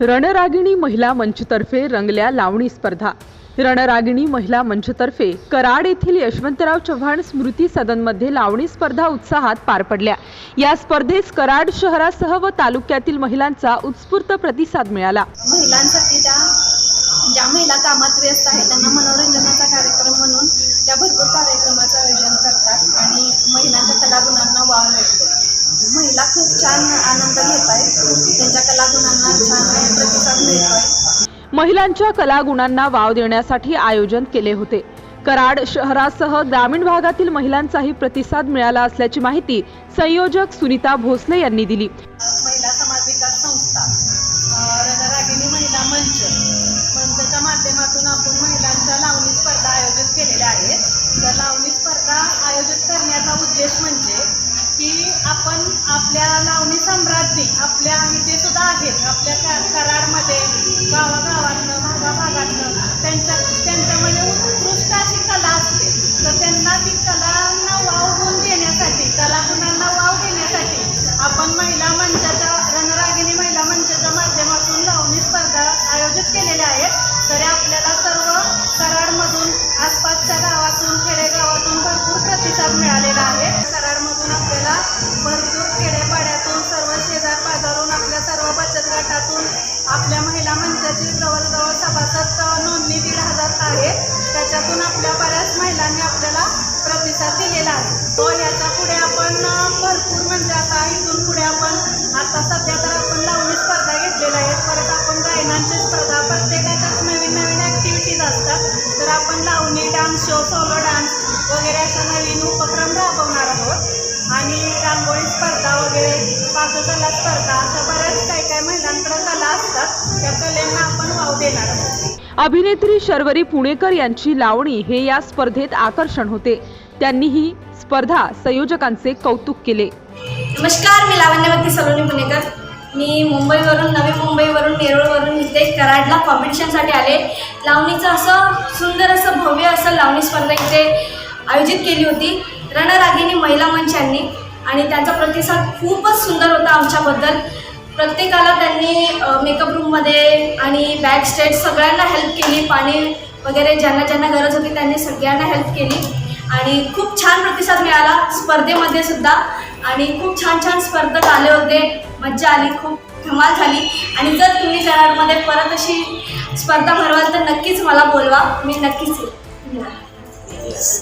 रणरागिणी महिला मंचतर्फे रंगल्या लावणी स्पर्धा. रणरागिणी महिला मंचतर्फे कराड येथील यशवंतराव चव्हाण स्मृती सदनमध्ये लावणी स्पर्धा उत्साहात पार पडल्या. या स्पर्धेस कराड शहरासह व तालुक्यातील महिलांचा उत्स्फूर्त प्रतिसाद मिळाला. महिलांसाठी त्या ज्या महिला कामात व्यस्त आहेत त्यांना मनोरंजनाचा कार्यक्रम म्हणून त्या भरपूर कार्यक्रमाचं आयोजन करतात आणि महिलांच्या कलागुणांना वाव मिळतो. महिला खूप छान आनंद घेत आहेत त्यांच्या कलागुणांना छान प्रतिसाद मिळतोय. महिलांच्या कलागुणांना वाव देण्यासाठी आयोजन केले होते. कराड शहरासह ग्रामीण भागातील महिलांचाही प्रतिसाद मिळाला असल्याची माहिती संयोजक सुनीता भोसले यांनी दिली. महिला समाज विकास संस्था रणरागिणी महिला मंच मंचच्या माध्यमातून आपण महिलांच्या लावणी स्पर्धा आयोजित केलेल्या आहेत. त्या लावणी स्पर्धा आयोजित करण्याचा उद्देश म्हणजे आपण आपल्या लावणी सम्राज्ञी आपल्या इथे सुद्धा आहेत आपल्या का कराडमध्ये गावागावातनं भागाभागातनं त्यांच्या त्यांच्यामध्ये उत्कृष्ट अशी कला असते तर त्यांना ती कलांना वाव गुण देण्यासाठी कलागुणांना वाव देण्यासाठी आपण महिला मंचाच्या रणरागिणी महिला मंचाच्या माध्यमातून लावणी स्पर्धा आयोजित केलेल्या आहेत. तरी आपल्याला सर्व कराडमधून आसपासच्या गावातून खेडेगावातून भरपूर प्रतिसाद मिळालेला आहे. कराडमधून आपल्याला भरपूर खेडेपाड्यातून सर्व शेजार पाजारून आपल्या सर्व बचत गटातून आपल्या महिला मंचाची जवळजवळ सभासद नोंदणी दीड हजार आहे. त्याच्यातून आपल्या बऱ्याच महिलांनी आपल्याला प्रतिसाद दिलेला आहे. तो याच्यापुढे आपण भरपूर म्हणजे आता इथून पुढे आपण आता सध्या तर आणि रांगोळी स्पर्धा वगैरे पाककला स्पर्धा अशा बऱ्याच काही काही महिलांकडे कला असतात. त्या कलेंना आपण वाव देणार आहोत. अभिनेत्री शर्वरी पुणेकर यांची लावणी हे या स्पर्धेत आकर्षण होते. त्यांनी ही स्पर्धा संयोजकांचे कौतुक केले. नमस्कार मी लावण्यवती सलोनी पुणेकर. मी मुंबईवरून नवी मुंबईवरून नेरूळवरून इथे कराडला कॉम्पिटिशनसाठी आले. लावणीचं असं सुंदर असं भव्य असं लावणी स्पर्धा इथे आयोजित केली होती. रणरागिणी महिला मंच यांनी आणि त्यांचा प्रतिसाद खूपच सुंदर होता आमच्याबद्दल. प्रत्येकाला त्यांनी मेकअप रूममध्ये आणि बॅक स्टेज सगळ्यांना हेल्प केली. पाणी वगैरे ज्यांना ज्यांना गरज होती त्यांनी सगळ्यांना हेल्प केली. आणि खूप छान प्रतिसाद मिळाला स्पर्धेमध्ये सुद्धा. आणि खूप छान छान स्पर्धक आले होते. मज्जा आली खूप धमाल झाली. आणि जर तुम्ही कराडमध्ये परत अशी स्पर्धा भरवाल तर नक्कीच मला बोलवा. मी नक्कीच येईन.